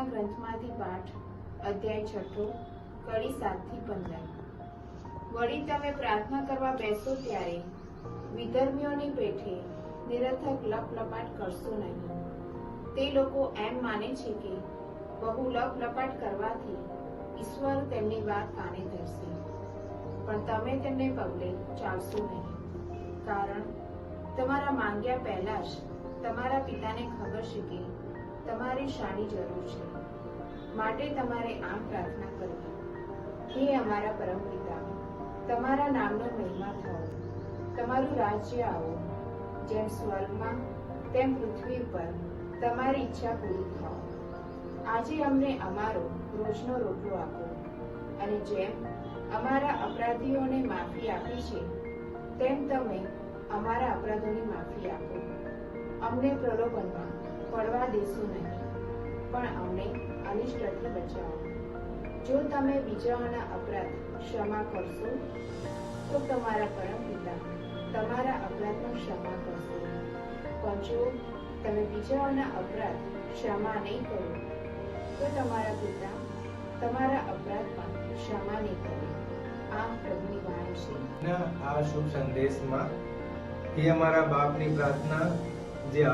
પ્રભુના ગ્રંથમાંથી પાઠ, અધ્યાય છઠ્ઠો, કડી સાતથી પંદર. વળી તમે પ્રાર્થના કરવા બેસો ત્યારે વિધર્મીઓની પેઠે નિરર્થક લપલપાટ કરશો નહીં. તે લોકો એમ માને છે કે બહુ લપલપાટ કરવાથી ઈશ્વર તેમની વાત કાને ધરશે. પણ તમે તેમને પગલે ચાલશો નહીં. કારણ, તમારા માંગ્યા પહેલા જ તમારા પિતાને ખબર છે કે તમારે શાની જરૂર છે. માટે તમારે આમ પ્રાર્થના કરવી. હે અમારા પરમ પિતા તમારા નામનો મહિમા થાઓ તમારું રાજ્ય આવો. જેમ સ્વર્ગમાં, તેમ પૃથ્વી પર તમારી ઈચ્છા પૂરી થાઓ આજે અમને અમારો રોજનો રોટલો આપો. અને જેમ અમારા અપરાધીઓને માફી આપી છે, તેમ તમે અમારા અપરાધોની માફી આપો. અમને પ્રલોભનમાં પડવા દેશો નહીં. પણ અમને અનિષ્ટથી બચાવો. જો તમે બીજાઓના અપરાધ ક્ષમા કરશો, તો તમારા પરમ પિતા તમારા અપરાધનો ક્ષમા કરશે. પણ જો તમે બીજાઓના અપરાધ ક્ષમા નહીં કરો, તો તમારા પિતા તમારા અપરાધ પણ ક્ષમા નહીં કરે. આમ પ્રભુની આ શુભ સંદેશમાં એ અમારા બાપની પ્રાર્થના જે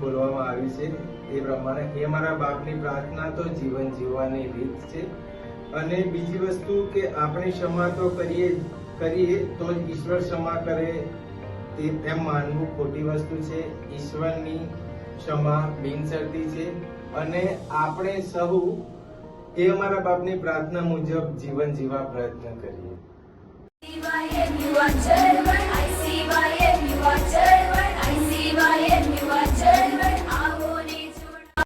બોલવામાં આવી છે, એ પ્રમાણે એ અમારા બાપની પ્રાર્થના તો જીવન જીવવાની રીત છે. અને બીજી વસ્તુ કે આપણે ક્ષમા તો કરીએ કરીએ, તો ઈશ્વર ક્ષમા કરે તે એમ માનવું ખોટી વસ્તુ છે. ઈશ્વરની ક્ષમા બિનશરતી છે. અને આપણે સહુ એ અમારા બાપની પ્રાર્થના મુજબ જીવન જીવવા પ્રયત્ન કરીએ.